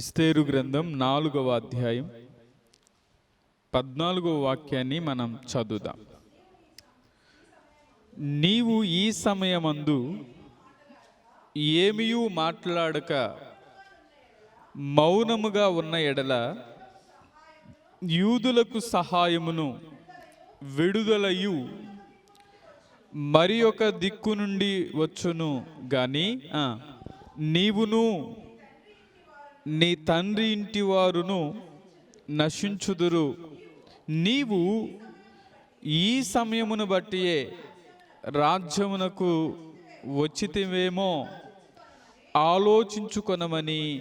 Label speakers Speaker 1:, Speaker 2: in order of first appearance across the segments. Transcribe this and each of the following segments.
Speaker 1: ఎస్తేరు గ్రంథం నాలుగవ అధ్యాయం పద్నాలుగవ వాక్యాన్ని మనం చదువుదాం. నీవు ఈ సమయమందు ఏమియూ మాట్లాడక మౌనముగా ఉన్న ఎడల యూదులకు సహాయమును విడుదలయు. మరి ఒక దిక్కు నుండి వచ్చును గాని నీవును నీ తండ్రి ఇంటి వారును నశించుదురు. నీవు ఈ సమయమును బట్టియే రాజ్యమునకు వచ్చితివేమో ఆలోచించుకొనమని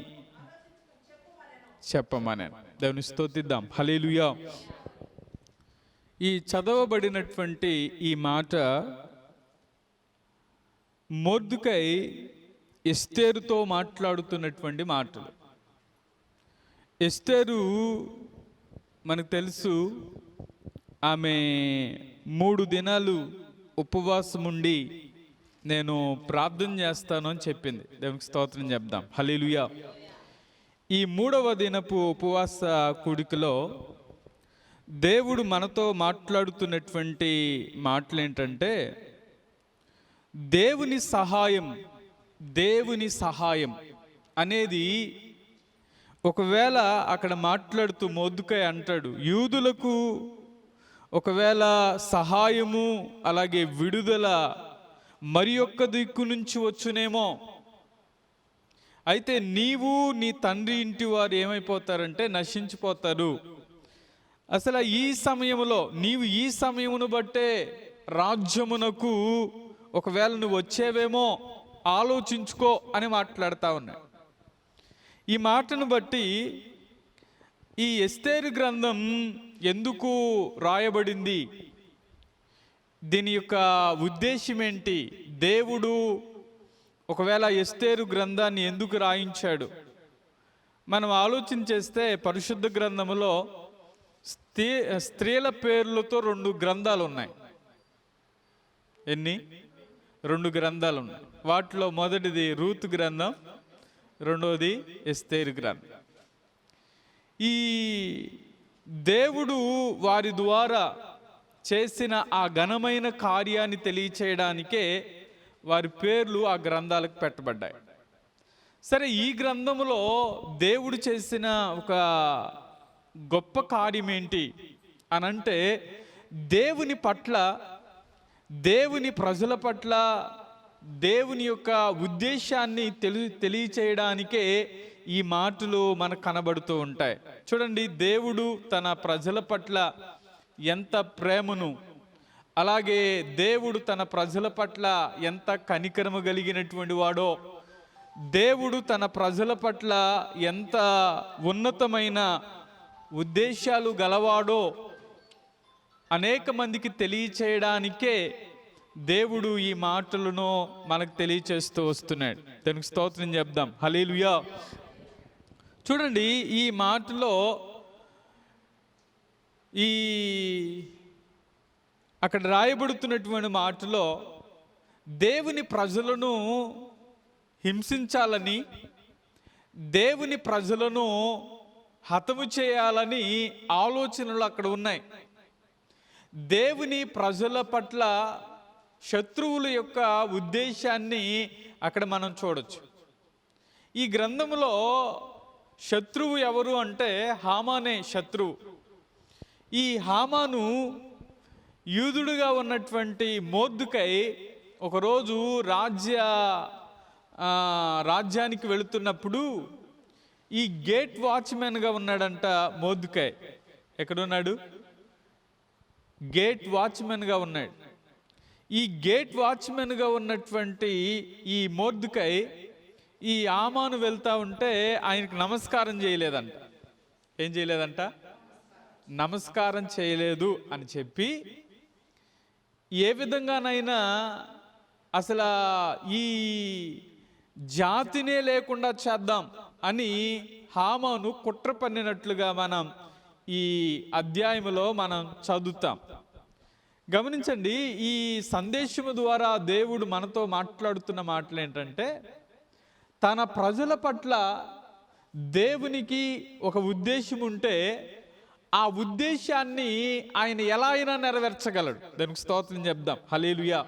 Speaker 1: చెప్పమని. దేవుని స్తోతిద్దాం. హలేలుయా ఈ చదవబడినటువంటి ఈ మాట మొర్దుకై ఎస్తేరుతో మాట్లాడుతున్నటువంటి మాటలు. ఎస్తేరు మనకు తెలుసు ఆమె మూడు దినాలు ఉపవాసం ఉండి నేను ప్రార్థన చేస్తాను అని చెప్పింది. దేవునికి స్తోత్రం చెప్దాం. హలీలుయా ఈ మూడవ దినపు ఉపవాస కూడికలో దేవుడు మనతో మాట్లాడుతున్నటువంటి మాటలు ఏంటంటే దేవుని సహాయం దేవుని సహాయం అనేది ఒకవేళ అక్కడ మాట్లాడుతూ మొద్దుకై అంటాడు యూదులకు ఒకవేళ సహాయము అలాగే విడుదల మరి ఒక్క దిక్కు నుంచి వచ్చునేమో. అయితే నీవు నీ తండ్రి ఇంటి వారు ఏమైపోతారంటే నశించిపోతారు. అసలు ఈ సమయంలో నీవు ఈ సమయమును బట్టే రాజ్యమునకు ఒకవేళ నువ్వు వచ్చేవేమో ఆలోచించుకో అని మాట్లాడుతూ ఉన్నాయి. ఈ మాటను బట్టి ఈ ఎస్తేరు గ్రంథం ఎందుకు రాయబడింది? దీని యొక్క ఉద్దేశం ఏంటి? దేవుడు ఒకవేళ ఎస్తేరు గ్రంథాన్ని ఎందుకు రాయించాడు? మనం ఆలోచన చేస్తే పరిశుద్ధ గ్రంథములో స్త్రీ స్త్రీల పేర్లతో రెండు గ్రంథాలు ఉన్నాయి. ఎన్ని? రెండు గ్రంథాలు ఉన్నాయి. వాటిలో మొదటిది రూత్ గ్రంథం రెండవది ఎస్తేరు గ్రంథం. ఈ దేవుడు వారి ద్వారా చేసిన ఆ ఘనమైన కార్యాన్ని తెలియచేయడానికే వారి పేర్లు ఆ గ్రంథాలకు పెట్టబడ్డాయి. సరే ఈ గ్రంథములో దేవుడు చేసిన ఒక గొప్ప కార్యం ఏంటి అనంటే దేవుని పట్ల దేవుని ప్రజల పట్ల దేవుని యొక్క ఉద్దేశాన్ని తెలి తెలియచేయడానికే ఈ మాటలు మనకు కనబడుతూ ఉంటాయి. చూడండి దేవుడు తన ప్రజల పట్ల ఎంత ప్రేమను అలాగే దేవుడు తన ప్రజల పట్ల ఎంత కనికరము కలిగినటువంటి వాడో దేవుడు తన ప్రజల పట్ల ఎంత ఉన్నతమైన ఉద్దేశాలు గలవాడో అనేక మందికి తెలియచేయడానికే దేవుడు ఈ మాటలను మనకు తెలియచేస్తూ వస్తున్నాడు. దానికి స్తోత్రం చెప్దాం. హలీలుయా చూడండి ఈ మాటలో ఈ అక్కడ రాయబడుతున్నటువంటి మాటలో దేవుని ప్రజలను హింసించాలని దేవుని ప్రజలను హతము చేయాలని ఆలోచనలు అక్కడ ఉన్నాయి. దేవుని ప్రజల పట్ల శత్రువుల యొక్క ఉద్దేశాన్ని అక్కడ మనం చూడొచ్చు. ఈ గ్రంథంలో శత్రువు ఎవరు అంటే హామానే శత్రువు. ఈ హామాను యూదుడుగా ఉన్నటువంటి మోద్దుకై ఒకరోజు రాజ్య రాజ్యానికి వెళుతున్నప్పుడు ఈ గేట్ వాచ్మెన్గా ఉన్నాడంట మోద్దుకై. ఎక్కడున్నాడు? గేట్ వాచ్మెన్గా ఉన్నాడు. ఈ గేట్ వాచ్మెన్గా ఉన్నటువంటి ఈ మోర్దుకై ఈ ఆమాను వెళ్తా ఉంటే ఆయనకు నమస్కారం చేయలేదంట. ఏం చేయలేదంట? నమస్కారం చేయలేదు అని చెప్పి ఏ విధంగానైనా అసలు ఈ జాతినే లేకుండా చేద్దాం అని హామాను కుట్ర పన్నినట్లుగా మనం ఈ అధ్యాయములో మనం చదువుతాం. గమనించండి ఈ సందేశము ద్వారా దేవుడు మనతో మాట్లాడుతున్న మాటలు ఏంటంటే తన ప్రజల పట్ల దేవునికి ఒక ఉద్దేశం ఉంటే ఆ ఉద్దేశాన్ని ఆయన ఎలా అయినా నెరవేర్చగలడు. దానికి స్తోత్రం చెప్దాం. హలేలుయా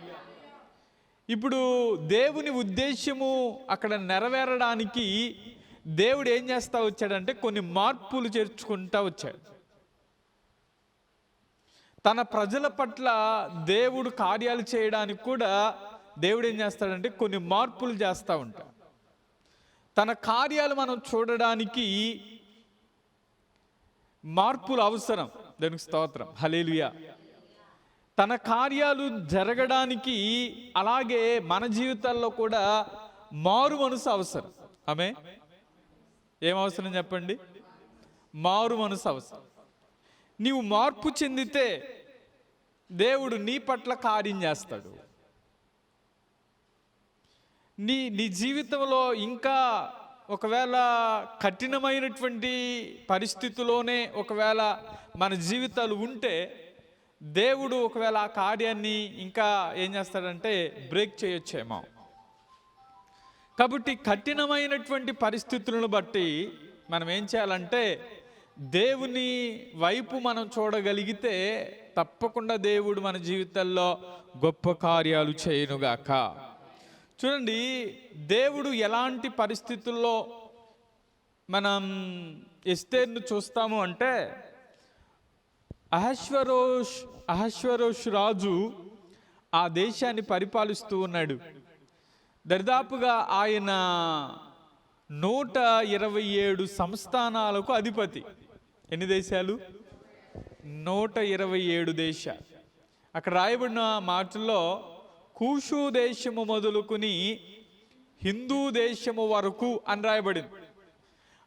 Speaker 1: ఇప్పుడు దేవుని ఉద్దేశము అక్కడ నెరవేరడానికి దేవుడు ఏం చేస్తా వచ్చాడంటే కొన్ని మార్పులు చేర్చుకుంటా వచ్చాడు. తన ప్రజల పట్ల దేవుడు కార్యాలు చేయడానికి కూడా దేవుడు ఏం చేస్తాడంటే కొన్ని మార్పులు చేస్తూ ఉంటాడు. తన కార్యాలు మనం చూడడానికి మార్పులు అవసరం. దానికి స్తోత్రం. హలేలుయా తన కార్యాలు జరగడానికి అలాగే మన జీవితాల్లో కూడా మారు మనసు అవసరం. ఆమె ఏం అవసరం చెప్పండి? మారు మనసు అవసరం. నీవు మార్పు చెందితే దేవుడు నీ పట్ల కార్యం చేస్తాడు. నీ నీ జీవితంలో ఇంకా ఒకవేళ కఠినమైనటువంటి పరిస్థితిలోనే ఒకవేళ మన జీవితాలు ఉంటే దేవుడు ఒకవేళ ఆ కార్యాన్ని ఇంకా ఏం చేస్తాడంటే బ్రేక్ చేయొచ్చేమో. కాబట్టి కఠినమైనటువంటి పరిస్థితులను బట్టి మనం ఏం చేయాలంటే దేవుని వైపు మనం చూడగలిగితే తప్పకుండా దేవుడు మన జీవితాల్లో గొప్ప కార్యాలు చేయనుగాక. చూడండి దేవుడు ఎలాంటి పరిస్థితుల్లో మనం ఎస్తేర్ను చూస్తాము అంటే అహశ్వరోష్ అహశ్వరోష్ రాజు ఆ దేశాన్ని పరిపాలిస్తూ ఉన్నాడు. దరిదాపుగా ఆయన నూట ఇరవై ఏడు సంస్థానాలకు అధిపతి. ఎన్ని దేశాలు? నూట ఇరవై ఏడు దేశాలు అక్కడ రాయబడిన మాటల్లో కూషు దేశము మొదలుకుని హిందూ దేశము వరకు అని రాయబడింది.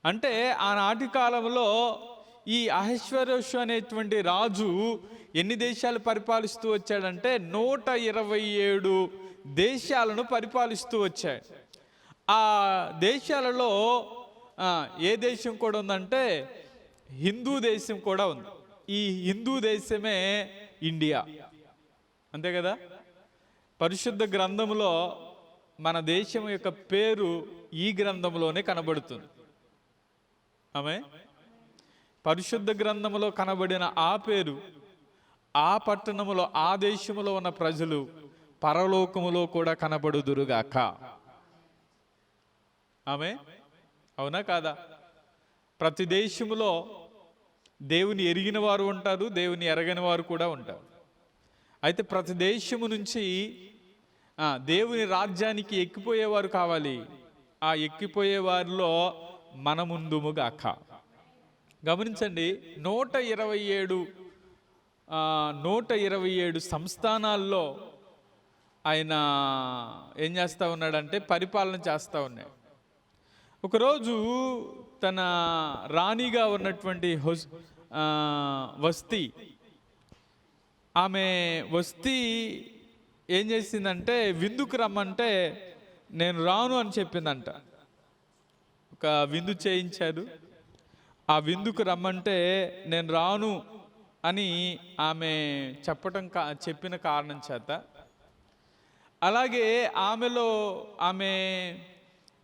Speaker 1: అంటే ఆనాటి కాలంలో ఈ అహశ్వరోషు అనేటువంటి రాజు ఎన్ని దేశాలు పరిపాలిస్తూ వచ్చాడంటే నూట ఇరవై ఏడు దేశాలను పరిపాలిస్తూ వచ్చాడు. ఆ దేశాలలో ఏ దేశం కూడా ఉందంటే హిందూ దేశం కూడా ఉంది. ఈ హిందూ దేశమే ఇండియా. అంతే కదా? పరిశుద్ధ గ్రంథములో మన దేశం యొక్క పేరు ఈ గ్రంథంలోనే కనబడుతుంది. ఆమె పరిశుద్ధ గ్రంథంలో కనబడిన ఆ పేరు ఆ పట్టణములో ఆ దేశంలో ఉన్న ప్రజలు పరలోకములో కూడా కనబడుదురుగాక. ఆమె అవునా కాదా? ప్రతి దేశంలో దేవుని ఎరిగిన వారు ఉంటారు దేవుని ఎరగని వారు కూడా ఉంటారు. అయితే ప్రతి దేశము నుంచి దేవుని రాజ్యానికి ఎక్కిపోయేవారు కావాలి. ఆ ఎక్కిపోయే వారిలో మన ముందుముగాక గమనించండి నూట ఇరవై ఏడు నూట ఇరవై ఏడు సంస్థానాల్లో ఆయన ఏం చేస్తూ ఉన్నాడంటే పరిపాలన చేస్తూ ఉన్నాడు. ఒకరోజు తన రాణిగా ఉన్నటువంటి హొస్ వస్తీ. ఆమె వస్తీ ఏం చేసిందంటే విందుకు రమ్మంటే నేను రాను అని చెప్పిందంట. ఒక విందు చేయించారు. ఆ విందుకు రమ్మంటే నేను రాను అని ఆమె చెప్పటం కా చెప్పిన కారణం చేత. అలాగే ఆమెలో ఆమె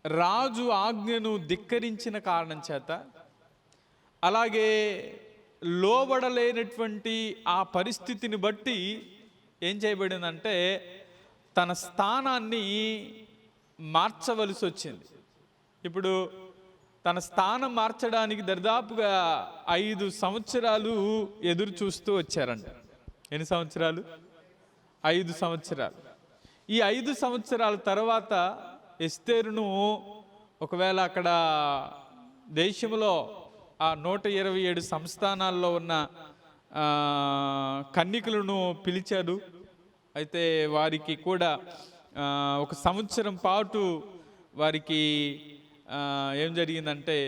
Speaker 1: రాజు ఆజ్ఞను ధిక్కరించిన కారణం చేత అలాగే లోబడలేనటువంటి ఆ పరిస్థితిని బట్టి ఏం చేయబడిందంటే తన స్థానాన్ని మార్చవలసి వచ్చింది. ఇప్పుడు తన స్థానం మార్చడానికి దరిదాపుగా ఐదు సంవత్సరాలు ఎదురు చూస్తూ వచ్చారంట. ఎన్ని సంవత్సరాలు? ఐదు సంవత్సరాలు. ఈ ఐదు సంవత్సరాల తర్వాత ఎస్తేరును ఒకవేళ అక్కడ దేశంలో ఆ నూట ఇరవై ఏడు సంస్థానాల్లో ఉన్న కన్నికలను పిలిచారు అయితే వారికి కూడా ఒక సంవత్సరం పాటు వారికి ఏం జరిగిందంటే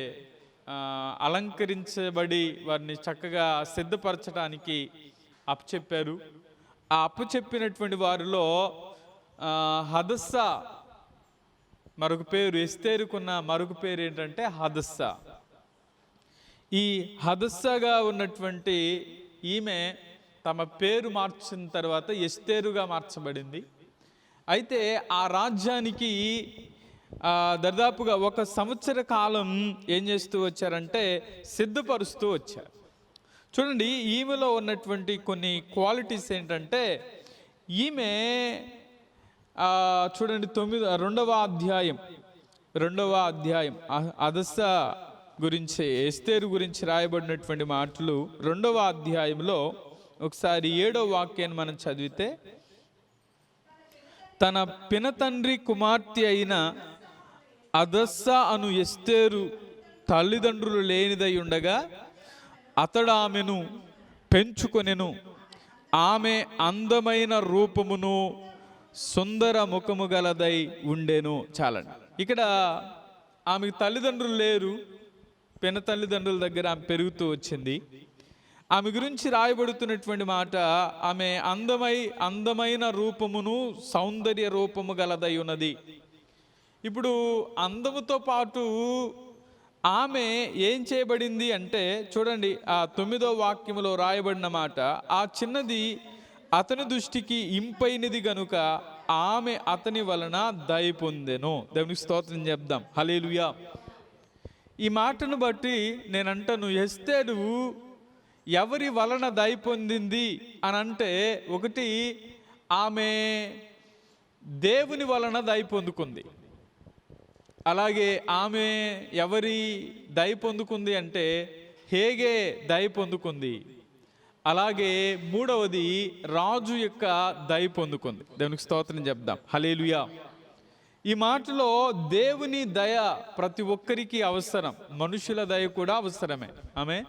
Speaker 1: అలంకరించబడి వారిని చక్కగా సిద్ధపరచడానికి అప్పచెప్పారు. ఆ అప్పచెప్పినటువంటి వారిలో హదస్సా హదస్స మరొక పేరు ఎస్తేరుకున్న మరొక పేరు ఏంటంటే హదస్స. ఈ హదస్సగా ఉన్నటువంటి ఈమె తమ పేరు మార్చిన తర్వాత ఎస్తేరుగా మార్చబడింది. అయితే ఆ రాజ్యానికి దాదాపుగా ఒక సంవత్సర కాలం ఏం చేస్తూ వచ్చారంటే సిద్ధపరుస్తూ వచ్చారు. చూడండి ఈమెలో ఉన్నటువంటి కొన్ని క్వాలిటీస్ ఏంటంటే ఈమె చూడండి తొమ్మిది రెండవ అధ్యాయం. రెండవ అధ్యాయం. అదస్స గురించి ఎస్తేరు గురించి రాయబడినటువంటి మాటలు రెండవ అధ్యాయంలో ఒకసారి ఏడవ వాక్యాన్ని మనం చదివితే తన పినతండ్రి కుమార్తె అయిన అదస్స అను ఎస్తేరు తల్లిదండ్రులు లేనిదై ఉండగా అతడు ఆమెను పెంచుకొనెను. ఆమె అందమైన రూపమును సుందర ముఖము గలదై ఉండేను చాలండి. ఇక్కడ ఆమెకు తల్లిదండ్రులు లేరు పిన తల్లిదండ్రుల దగ్గర ఆమె పెరుగుతూ వచ్చింది. ఆమె గురించి రాయబడుతున్నటువంటి మాట ఆమె అందమై అందమైన రూపమును సౌందర్య రూపము గలదై ఉన్నది. ఇప్పుడు అందముతో పాటు ఆమె ఏం చేయబడింది అంటే చూడండి ఆ తొమ్మిదో వాక్యములో రాయబడిన మాట ఆ చిన్నది అతని దృష్టికి ఇంపైనది గనుక ఆమె అతని వలన దయ పొందెను. దేవునికి స్తోత్రం చెప్దాం. హలేలుయా ఈ మాటను బట్టి నేను ఎస్తేడు ఎవరి వలన దయ పొందింది అని అంటే ఒకటి ఆమె దేవుని వలన దయ పొందుకుంది. అలాగే ఆమె ఎవరి దయ పొందుకుంది అంటే హేగే దయ పొందుకుంది. అలాగే మూడవది రాజు యొక్క దయ పొందుకుంది. దేవునికి స్తోత్రం చెప్దాం. హలేలుయా ఈ మాటలో దేవుని దయ ప్రతి ఒక్కరికి అవసరం. మనుషుల దయ కూడా అవసరమే. ఆమె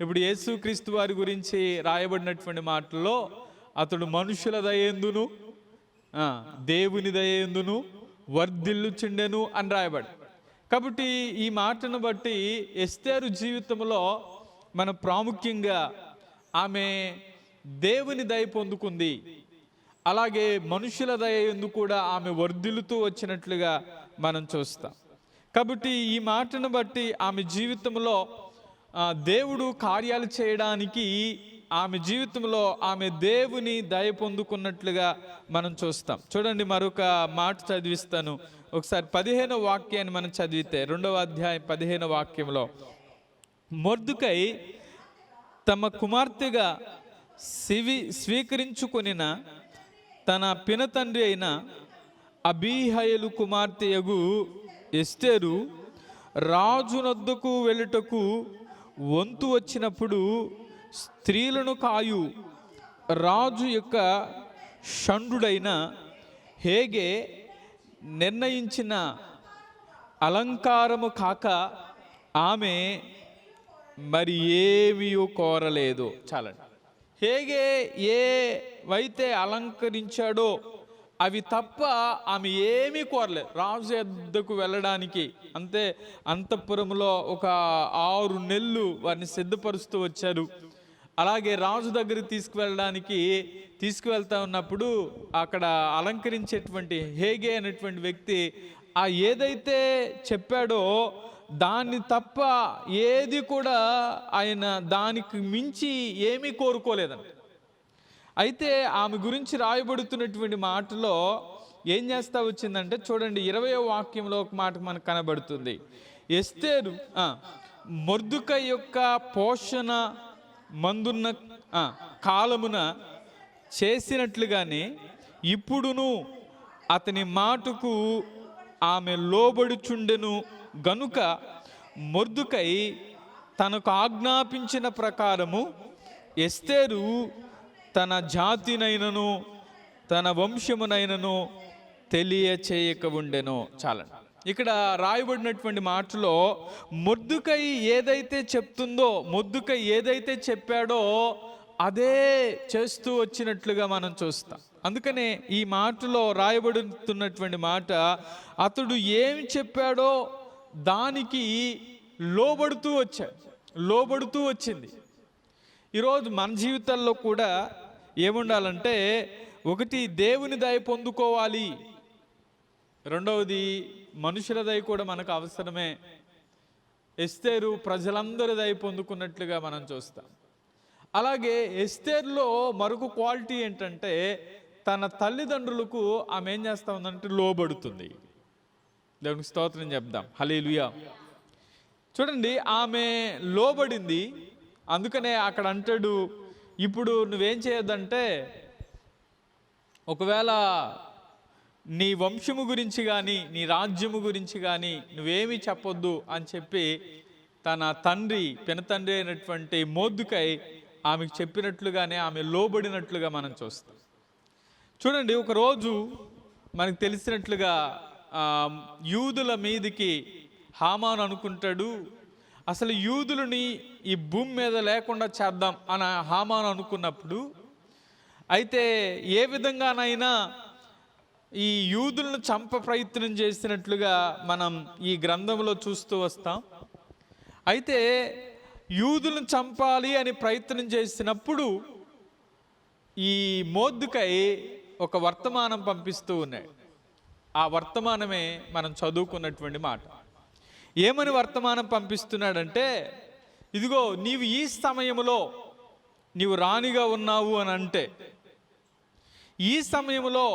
Speaker 1: ఇప్పుడు యేసుక్రీస్తు వారి గురించి రాయబడినటువంటి మాటల్లో అతడు మనుషుల దయ ఎందును? దేవుని దయ ఎందును? వర్ధిల్లు చెండెను అని రాయబడి. కాబట్టి ఈ మాటను బట్టి ఎస్తేరు జీవితంలో మన ప్రాముఖ్యంగా ఆమె దేవుని దయ పొందుకుంది. అలాగే మనుషుల దయ ఎందు కూడా ఆమె వర్ధిల్లుతూ వచ్చినట్లుగా మనం చూస్తాం. కాబట్టి ఈ మాటను బట్టి ఆమె జీవితంలో దేవుడు కార్యాలు చేయడానికి ఆమె జీవితంలో ఆమె దేవుని దయ పొందుకున్నట్లుగా మనం చూస్తాం. చూడండి మరొక మాట చదివిస్తాను. ఒకసారి పదిహేను వాక్యాన్ని మనం చదివితే రెండవ అధ్యాయం పదిహేను వాక్యంలో మొర్దుకై తమ కుమార్తెగా సివి స్వీకరించుకొనిన తన పినతండ్రి అయిన అబీహయలు కుమార్తెయగు ఎస్టేరు రాజునొద్దకు వెళ్ళుటకు వంతు వచ్చినప్పుడు స్త్రీలను కాయు రాజు యొక్క షండుడైన హేగే నిర్ణయించిన అలంకారము కాక ఆమె మరి ఏమీయూ కోరలేదు. చాలండి. హేగే ఏవైతే అలంకరించాడో అవి తప్ప ఆమె ఏమీ కోరలేదు. రాజు ఎద్దకు వెళ్ళడానికి అంతే అంతఃపురంలో ఒక ఆరు నెలలు వారిని సిద్ధపరుస్తూ వచ్చారు. అలాగే రాజు దగ్గరికి తీసుకువెళ్ళడానికి తీసుకువెళ్తా ఉన్నప్పుడు అక్కడ అలంకరించేటువంటి హేగే అనేటువంటి వ్యక్తి ఆ ఏదైతే చెప్పాడో దాన్ని తప్ప ఏది కూడా ఆయన దానికి మించి ఏమీ కోరుకోలేదంట. అయితే ఆమె గురించి రాయబడుతున్నటువంటి మాటలో ఏం చేస్తా వచ్చిందంటే చూడండి ఇరవై వాక్యంలో ఒక మాట మనకు కనబడుతుంది. ఎస్తేరు మొర్దుక యొక్క పోషణ మందున్న కాలమున చేసినట్లుగానే ఇప్పుడును అతని మాటకు ఆమె లోబడుచుండెను గనుక మొర్దుకై తనకు ఆజ్ఞాపించిన ప్రకారము ఎస్తేరు తన జాతినైనను తన వంశమునైనను తెలియచేయక ఉండెను. చాలండి. ఇక్కడ రాయబడినటువంటి మాటలో మొద్దుకై ఏదైతే చెప్తుందో మొద్దుకై ఏదైతే చెప్పాడో అదే చేస్తూ వచ్చినట్లుగా మనం చూస్తాం. అందుకనే ఈ మాటలో రాయబడుతున్నటువంటి మాట అతడు ఏమి చెప్పాడో దానికి లోబడుతూ వచ్చాడు లోబడుతూ వచ్చింది. ఈరోజు మన జీవితాల్లో కూడా ఏముండాలంటే ఒకటి దేవుని దయ పొందుకోవాలి. రెండవది మనుషుల దయ కూడా మనకు అవసరమే. ఎస్తేరు ప్రజలందరి దయ పొందుకున్నట్లుగా మనం చూస్తాం. అలాగే ఎస్తేర్లో మరొక క్వాలిటీ ఏంటంటే తన తల్లిదండ్రులకు ఆమె ఏం చేస్తా ఉందంటే లోబడుతుంది. దేవునికి స్తోత్రం చెప్దాం. హలేలుయా చూడండి ఆమె లోబడింది. అందుకనే అక్కడ అంటాడు ఇప్పుడు నువ్వేం చేయొద్దంటే ఒకవేళ నీ వంశము గురించి కానీ నీ రాజ్యము గురించి కానీ నువ్వేమీ చెప్పొద్దు అని చెప్పి తన తండ్రి పినతండ్రి అయినటువంటి మోద్దుకై ఆమెకు చెప్పినట్లుగానే ఆమె లోబడినట్లుగా మనం చూస్తాం. చూడండి ఒకరోజు మనకు తెలిసినట్లుగా యూదుల మీదికి హామాను అనుకుంటాడు. అసలు యూదులని ఈ భూమి మీద లేకుండా చేద్దాం అని హామాను అనుకున్నప్పుడు అయితే ఏ విధంగానైనా ఈ యూదులను చంప ప్రయత్నం చేసినట్లుగా మనం ఈ గ్రంథంలో చూస్తూ వస్తాం. అయితే యూదులను చంపాలి అని ప్రయత్నం చేసినప్పుడు ఈ మోద్దుకై ఒక వర్తమానం పంపిస్తూ ఉన్నాడు. ఆ వర్తమానమే మనం చదువుకున్నటువంటి మాట. ఏమని వర్తమానం పంపిస్తున్నాడంటే ఇదిగో నీవు ఈ సమయంలో నీవు రాణిగా ఉన్నావు అని అంటే ఈ సమయంలో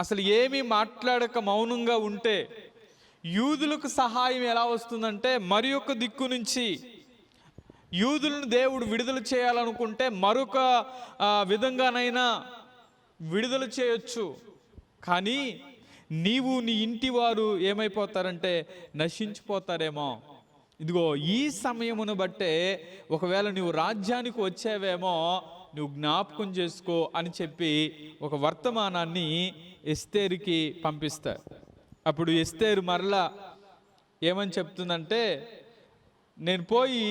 Speaker 1: అసలు ఏమీ మాట్లాడక మౌనంగా ఉంటే యూదులకు సహాయం ఎలా వస్తుందంటే మరి ఒక దిక్కు నుంచి యూదులను దేవుడు విడుదల చేయాలనుకుంటే మరొక విధంగానైనా విడుదల చేయొచ్చు. కానీ నీవు నీ ఇంటి వారు ఏమైపోతారంటే నశించిపోతారేమో. ఇదిగో ఈ సమయమును బట్టే ఒకవేళ నువ్వు రాజ్యానికి వచ్చావేమో నువ్వు జ్ఞాపకం చేసుకో అని చెప్పి ఒక వర్తమానాన్ని ఎస్తేరుకి పంపిస్తారు. అప్పుడు ఎస్తేరు మరలా ఏమని చెప్తుందంటే నేను పోయి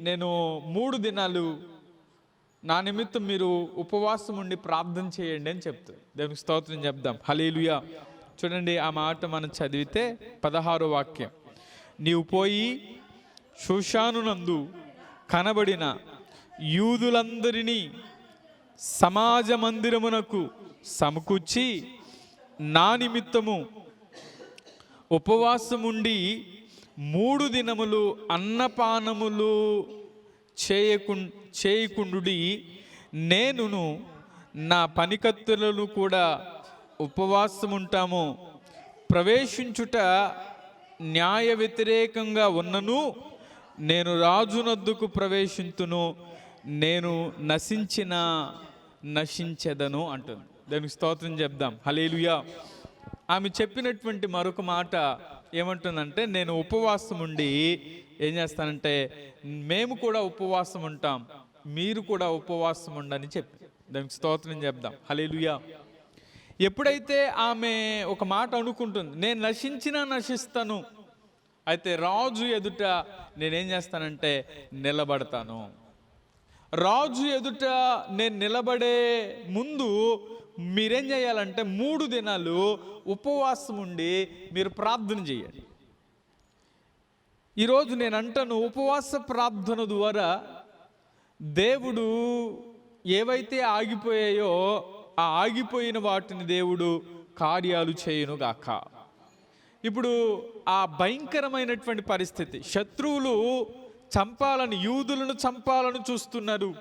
Speaker 1: నేను మూడు దినాలు నా నిమిత్తం మీరు ఉపవాసం ఉండి ప్రార్థన చేయండి అని చెప్తారు దేవునికి స్తోత్రం చెప్దాం. హలేలుయా చూడండి ఆ మాట మనం చదివితే పదహారు వాక్యం. నీవు పోయి శుషానునందు కనబడిన యూదులందరినీ సమాజ మందిరమునకు సమకూర్చి నా నిమిత్తము ఉపవాసముండి మూడు దినములు అన్నపానములు చేయకు చేయకుండుడి. నేనును నా పనికత్తులను కూడా ఉపవాసం ఉంటాము ప్రవేశించుట న్యాయ వ్యతిరేకంగా ఉన్నను. నేను రాజునద్దుకు ప్రవేశింతును. నేను నశించిన నశించెదను అంటుంది. దానికి స్తోత్రం చెప్దాం. హలేలుయా ఆమె చెప్పినటువంటి మరొక మాట ఏమంటుందంటే నేను ఉపవాసం ఉండి ఏం చేస్తానంటే మేము కూడా ఉపవాసం ఉంటాం మీరు కూడా ఉపవాసం ఉండని చెప్పి. దానికి స్తోత్రం చెప్దాం. హలేలుయా ఎప్పుడైతే ఆమె ఒక మాట అనుకుంటుంది నేను నశించినా నశిస్తాను అయితే రాజు ఎదుట నేనేం చేస్తానంటే నిలబడతాను. రాజు ఎదుట నేను నిలబడే ముందు మీరేం చేయాలంటే మూడు దినాలు ఉపవాసం ఉండి మీరు ప్రార్థన చేయండి. ఈరోజు నేను అంటాను ఉపవాస ప్రార్థన ద్వారా దేవుడు ఏవైతే ఆగిపోయాయో ఆ ఆగిపోయిన వాటిని దేవుడు కార్యాలు చేయును గాక ఇప్పుడు ఆ భయంకరమైనటువంటి పరిస్థితి. శత్రువులు చంపాలని యూదులను చంపాలని చూస్తున్నారు.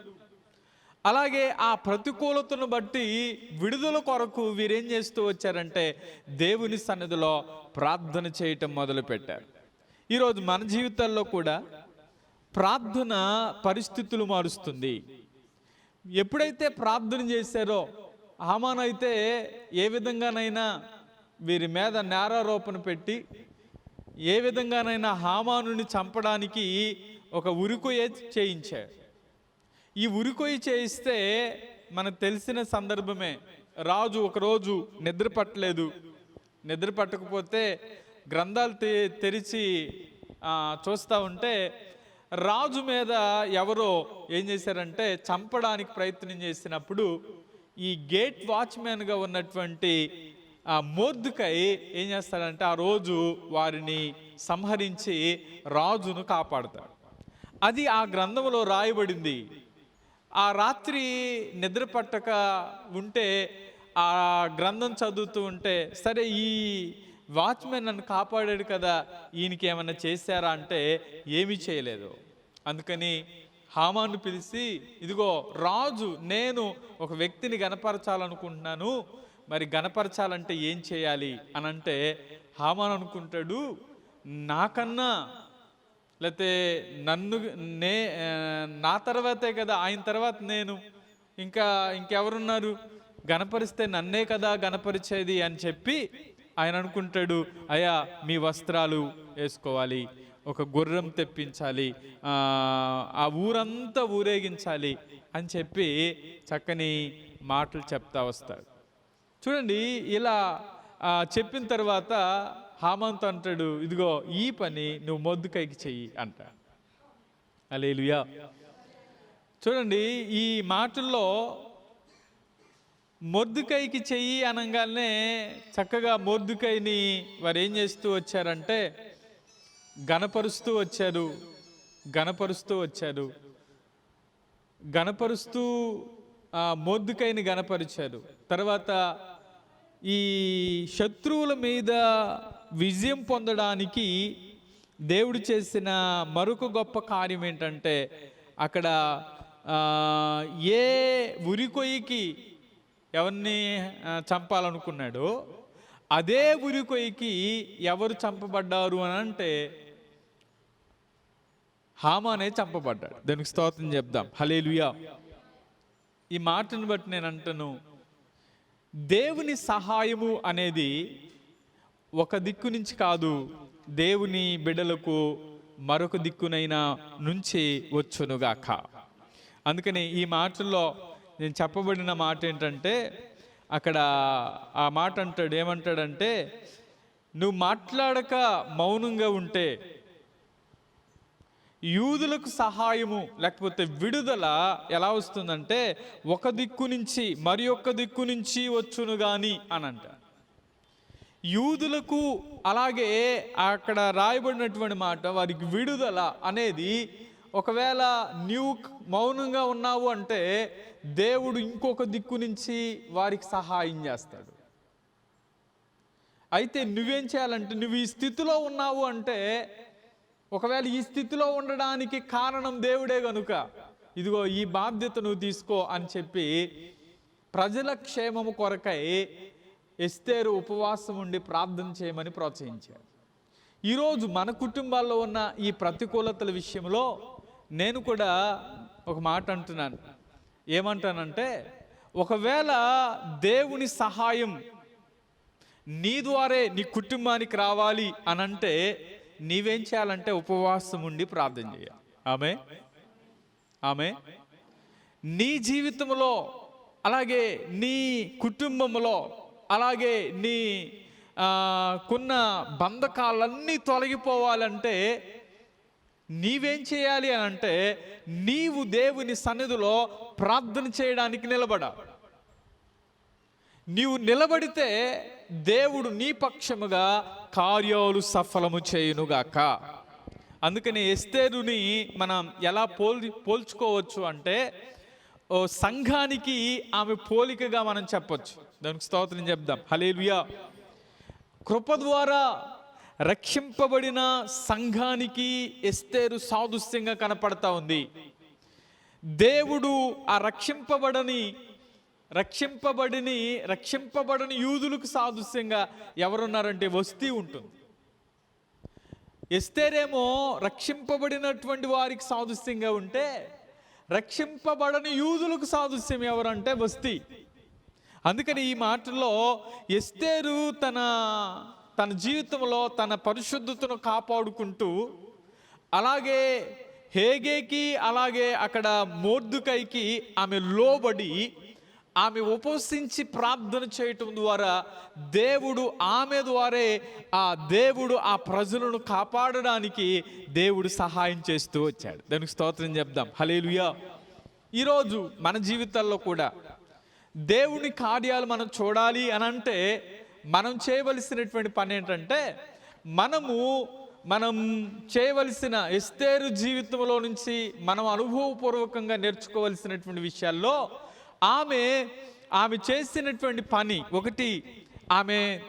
Speaker 1: అలాగే ఆ ప్రతికూలతను బట్టి విడుదల కొరకు వీరేం చేస్తూ వచ్చారంటే దేవుని సన్నిధిలో ప్రార్థన చేయటం మొదలుపెట్టారు. ఈరోజు మన జీవితాల్లో కూడా ప్రార్థన పరిస్థితులు మారుస్తుంది. ఎప్పుడైతే ప్రార్థన చేశారో హామానైతే ఏ విధంగానైనా వీరి మీద నేరారోపణ పెట్టి ఏ విధంగానైనా హామానుని చంపడానికి ఒక ఉరికొయ్య చేయించారు. ఈ ఉరికొయ్యి చేయిస్తే మనకు తెలిసిన సందర్భమే. రాజు ఒకరోజు నిద్ర పట్టలేదు. నిద్ర పట్టకపోతే గ్రంథాలు తె తెరిచి చూస్తూ ఉంటే రాజు మీద ఎవరో ఏం చేశారంటే చంపడానికి ప్రయత్నం చేసినప్పుడు ఈ గేట్ వాచ్మెన్గా ఉన్నటువంటి ఆ మోద్దుకై ఏం చేస్తాడంటే ఆ రోజు వారిని సంహరించి రాజును కాపాడతాడు. అది ఆ గ్రంథంలో రాయబడింది. ఆ రాత్రి నిద్ర పట్టక ఉంటే ఆ గ్రంథం చదువుతూ ఉంటే సరే ఈ వాచ్మెన్ నన్ను కాపాడాడు కదా ఈయనకి ఏమైనా చేశారా అంటే ఏమీ చేయలేదు. అందుకని హామాను పిలిచి ఇదిగో రాజు నేను ఒక వ్యక్తిని గనపరచాలనుకుంటున్నాను మరి గనపరచాలంటే ఏం చేయాలి? అని అంటే హామాన్ అనుకుంటాడు నాకన్నా లేకపోతే నన్ను నే నా తర్వాతే కదా ఆయన తర్వాత నేను. ఇంకా ఇంకెవరున్నారు? గణపరిస్తే నన్నే కదా గణపరిచేది అని చెప్పి ఆయన అనుకుంటాడు అయ్యా మీ వస్త్రాలు వేసుకోవాలి. ఒక గుర్రం తెప్పించాలి ఆ, ఊరంతా ఊరేగించాలి అని చెప్పి చక్కని మాటలు చెప్తా వస్తాడు చూడండి ఇలా చెప్పిన తర్వాత హామంత్ అంటాడు ఇదిగో ఈ పని నువ్వు మొద్దుకైకి చెయ్యి అంట. అలేలుయా చూడండి ఈ మాటల్లో మొద్దుకైకి చెయ్యి అనగానే చక్కగా మొద్దుకైని వారు ఏం చేస్తూ వచ్చారంటే గణపరుస్తూ వచ్చారు. గణపరుస్తూ వచ్చారు. గణపరుస్తూ మోద్దుకైని గణపరిచారు తర్వాత ఈ శత్రువుల మీద విజయం పొందడానికి దేవుడు చేసిన మరొక గొప్ప కార్యం ఏంటంటే అక్కడ ఏ ఉరికొయ్యికి ఎవరిని చంపాలనుకున్నాడో అదే ఉరికొయ్యికి ఎవరు చంపబడ్డారు అని అంటే హామానే చంపబడ్డాడు. దానికి స్తోత్రం చెప్దాం. హలేలుయా ఈ మాటను బట్టి నేను అంటాను దేవుని సహాయము అనేది ఒక దిక్కు నుంచి కాదు దేవుని బిడలకు మరొక దిక్కునైనా నుంచి వచ్చునుగాక. అందుకని ఈ మాటల్లో నేను చెప్పబడిన మాట ఏంటంటే అక్కడ ఆ మాట అంటాడు ఏమంటాడంటే నువ్వు మాట్లాడక మౌనంగా ఉంటే యూదులకు సహాయము లేకపోతే విడుదల ఎలా వస్తుందంటే ఒక దిక్కు నుంచి మరి ఒక్క దిక్కు నుంచి వచ్చును గాని అని అంట యూదులకు అలాగే అక్కడ రాయబడినటువంటి మాట వారికి విడుదల అనేది ఒకవేళ నీవు మౌనంగా ఉన్నావు అంటే దేవుడు ఇంకొక దిక్కు నుంచి వారికి సహాయం చేస్తాడు. అయితే నువ్వేం చేయాలంటే నువ్వు ఈ స్థితిలో ఉన్నావు అంటే ఒకవేళ ఈ స్థితిలో ఉండడానికి కారణం దేవుడే గనుక ఇదిగో ఈ బాధ్యత నువ్వు తీసుకో అని చెప్పి ప్రజల క్షేమము కొరకై ఎస్తేరు ఉపవాసం ఉండి ప్రార్థన చేయమని ప్రోత్సహించారు ఈరోజు మన కుటుంబాల్లో ఉన్న ఈ ప్రతికూలతల విషయంలో నేను కూడా ఒక మాట అంటున్నాను. ఏమంటానంటే ఒకవేళ దేవుని సహాయం నీ ద్వారే నీ కుటుంబానికి రావాలి అనంటే అంటే నీవేం చేయాలంటే ఉపవాసం ఉండి ప్రార్థన చేయాలి. ఆమె ఆమె నీ జీవితంలో అలాగే నీ కుటుంబంలో అలాగే నీ కొన్న కున్న బంధకాలన్నీ తొలగిపోవాలంటే నీవేం చేయాలి అని అంటే నీవు దేవుని సన్నిధిలో ప్రార్థన చేయడానికి నిలబడ నీవు నిలబడితే దేవుడు నీ పక్షముగా కార్యాలు సఫలము చేయునుగాక. అందుకని ఎస్తేరుని మనం ఎలా పోల్ పోల్చుకోవచ్చు అంటే ఓ సంఘానికి ఆమె పోలికగా మనం చెప్పొచ్చు. దానికి స్తోత్రం చెప్దాం. హలేలుయా కృప ద్వారా రక్షింపబడిన సంఘానికి ఎస్తేరు సాదృశ్యంగా కనపడతా ఉంది. దేవుడు ఆ రక్షింపబడని రక్షింపబడిని రక్షింపబడని యూదులకు సాదృశ్యంగా ఎవరున్నారంటే వస్తీ ఉంటుంది. ఎస్తేరేమో రక్షింపబడినటువంటి వారికి సాదృశ్యంగా ఉంటే రక్షింపబడని యూదులకు సాదృశ్యం ఎవరంటే వస్తీ. అందుకని ఈ మాటల్లో ఎస్తేరు తన తన జీవితంలో తన పరిశుద్ధతను కాపాడుకుంటూ అలాగే హేగేకి అలాగే అక్కడ మోర్దుకైకి ఆమె లోబడి ఆమె ఉపవసించి ప్రార్థన చేయటం ద్వారా దేవుడు ఆమె ద్వారే ఆ దేవుడు ఆ ప్రజలను కాపాడడానికి దేవుడు సహాయం చేస్తూ వచ్చాడు. దానికి స్తోత్రం చెప్దాం. హలేలుయా ఈరోజు మన జీవితాల్లో కూడా దేవుని కార్యాలు మనం చూడాలి అని అంటే మనం చేయవలసినటువంటి పని ఏంటంటే మనము మనం చేయవలసిన ఎస్తేరు జీవితంలో నుంచి మనం అనుభవపూర్వకంగా నేర్చుకోవలసినటువంటి విషయాల్లో ఆమె ఆమె చేసినటువంటి పని ఒకటి ఆమె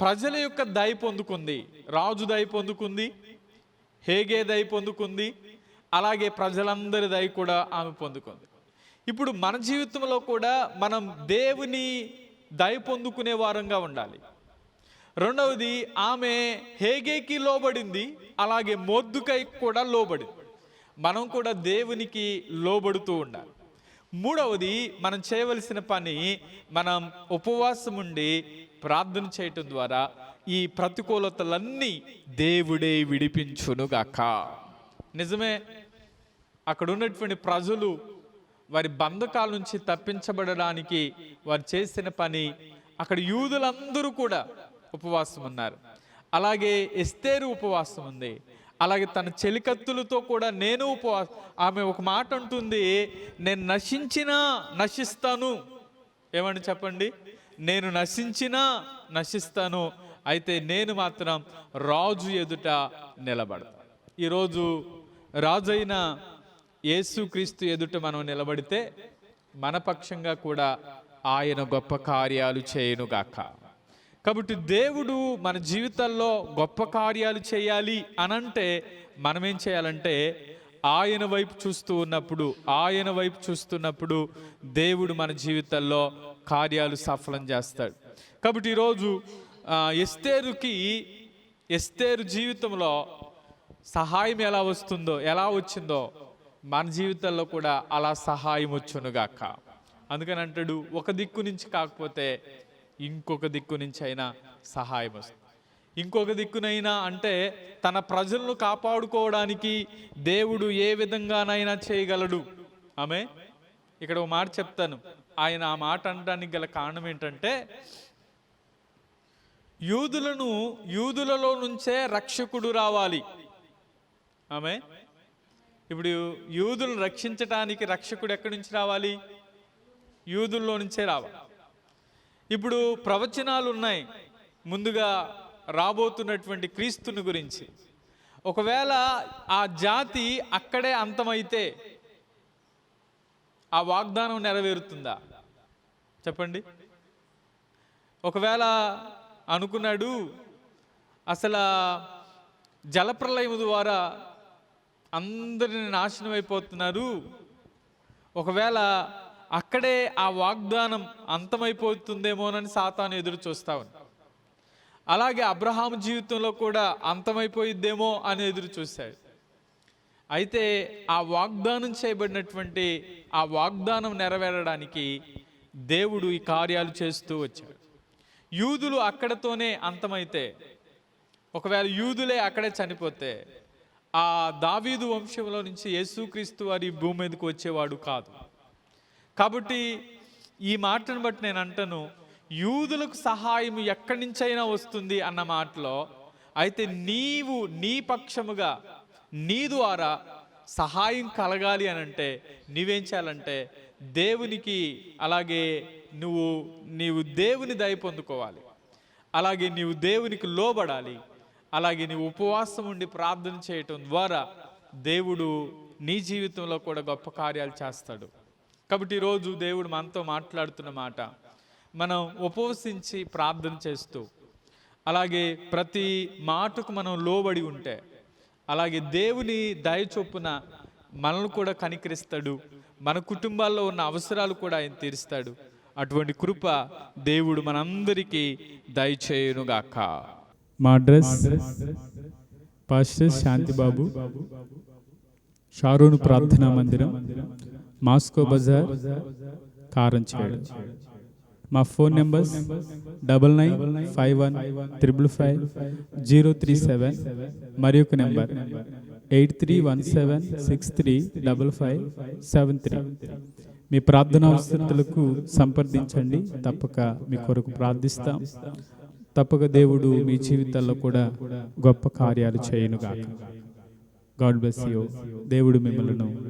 Speaker 1: ప్రజల యొక్క దయ పొందుకుంది. రాజు దయ పొందుకుంది హేగే దయ పొందుకుంది అలాగే ప్రజలందరి దయ కూడా ఆమె పొందుకుంది. ఇప్పుడు మన జీవితంలో కూడా మనం దేవుని దయ పొందుకునే వారంగా ఉండాలి. రెండవది ఆమె హేగేకి లోబడింది అలాగే మొద్దుకై కూడా లోబడింది. మనం కూడా దేవునికి లోబడుతూ ఉండాలి. మూడవది మనం చేయవలసిన పని మనం ఉపవాసం ఉండి ప్రార్థన చేయటం ద్వారా ఈ ప్రతికూలతలన్నీ దేవుడే విడిపించునుగాక. నిజమే అక్కడ ఉన్నటువంటి ప్రజలు వారి బంధకాల నుంచి తప్పించబడడానికి వారు చేసిన పని అక్కడ యూదులందరూ కూడా ఉపవాసం ఉన్నారు అలాగే ఎస్తేరు ఉపవాసం ఉంది అలాగే తన చెలికత్తులతో కూడా నేను ఉపవాస ఆమె ఒక మాట అంటుంది నేను నశించినా నశిస్తాను. ఏమని చెప్పండి? నేను నశించినా నశిస్తాను. అయితే నేను మాత్రం రాజు ఎదుట నిలబడతాను ఈరోజు రాజైన యేసుక్రీస్తు ఎదుట మనం నిలబడితే మన పక్షంగా కూడా ఆయన గొప్ప కార్యాలు చేయనుగాక. కాబట్టి దేవుడు మన జీవితాల్లో గొప్ప కార్యాలు చేయాలి అనంటే మనం ఏం చేయాలంటే ఆయన వైపు చూస్తూ ఉన్నప్పుడు ఆయన వైపు చూస్తున్నప్పుడు దేవుడు మన జీవితాల్లో కార్యాలు సఫలం చేస్తాడు. కాబట్టి ఈరోజు ఎస్తేరుకి ఎస్తేరు జీవితంలో సహాయం ఎలా వస్తుందో ఎలా వచ్చిందో మన జీవితంలో కూడా అలా సహాయం వచ్చునుగాక. అందుకని అంటాడు ఒక దిక్కు నుంచి కాకపోతే ఇంకొక దిక్కు నుంచి అయినా సహాయం వస్తుంది. ఇంకొక దిక్కునైనా అంటే తన ప్రజలను కాపాడుకోవడానికి దేవుడు ఏ విధంగానైనా చేయగలడు. ఆమె? ఇక్కడ ఒక మాట చెప్తాను. ఆయన ఆ మాట అనడానికి గల కారణం ఏంటంటే యూదులను యూదులలో నుంచే రక్షకుడు రావాలి. ఆమె? ఇప్పుడు యూదులను రక్షించటానికి రక్షకుడు ఎక్కడి నుంచి రావాలి? యూదుల్లో నుంచే రావాలి. ఇప్పుడు ప్రవచనాలు ఉన్నాయి ముందుగా రాబోతున్నటువంటి క్రీస్తుని గురించి. ఒకవేళ ఆ జాతి అక్కడే అంతమైతే ఆ వాగ్దానం నెరవేరుతుందా? చెప్పండి. ఒకవేళ అనుకున్నాడు అసలు జలప్రలయం ద్వారా అందరిని నాశనం అయిపోతున్నారు. ఒకవేళ అక్కడే ఆ వాగ్దానం అంతమైపోతుందేమోనని సాతాను ఎదురు చూస్తా ఉంది. అలాగే అబ్రహాం జీవితంలో కూడా అంతమైపోయిద్దేమో అని ఎదురు చూశాడు. అయితే ఆ వాగ్దానం చేయబడినటువంటి ఆ వాగ్దానం నెరవేరడానికి దేవుడు ఈ కార్యాలు చేస్తూ వచ్చాడు. యూదులు అక్కడతోనే అంతమైతే ఒకవేళ యూదులే అక్కడే చనిపోతే ఆ దావీదు వంశంలో నుంచి యేసుక్రీస్తు వారి భూమి మీదకి వచ్చేవాడు కాదు. కాబట్టి ఈ మాటను బట్టి నేను అంటాను యూదులకు సహాయం ఎక్కడి నుంచైనా వస్తుంది అన్న మాటలో అయితే నీవు నీ పక్షముగా నీ ద్వారా సహాయం కలగాలి అని అంటే నీవేం చేయాలంటే దేవునికి అలాగే నువ్వు నీవు దేవుని దయ పొందుకోవాలి. అలాగే నీవు దేవునికి లోబడాలి. అలాగే నీవు ఉపవాసం ఉండి ప్రార్థన చేయటం ద్వారా దేవుడు నీ జీవితంలో కూడా గొప్ప కార్యాలు చేస్తాడు. కాబట్టి ఈరోజు దేవుడు మనతో మాట్లాడుతున్న మాట మనం ఉపవసించి ప్రార్థన చేస్తూ అలాగే ప్రతి మాటకు మనం లోబడి ఉంటే అలాగే దేవుని దయ చొప్పున మనల్ని కూడా కనికరిస్తాడు మన కుటుంబాల్లో ఉన్న అవసరాలు కూడా ఆయన తీరుస్తాడు. అటువంటి కృప దేవుడు మనందరికీ దయచేయునుగాక
Speaker 2: మా అడ్రస్ పాస్టర్ శాంతిబాబు ప్రార్థన ప్రార్థనా మందిరం. మాస్కో బజార్ కారంచేడు మా phone numbers double nine five one triple five zero three seven మరి ఒక number eight three one seven six three double five seven three. మీ ప్రార్థన అవసరతలకు సంప్రదించండి. తప్పక మీ కొరకు ప్రార్థిస్తాం. తప్పక దేవుడు మీ జీవితాల్లో కూడా గొప్ప కార్యాలు చేయనుగా గాడ్ బ్లెస్ యూ. దేవుడు మిమ్మల్ని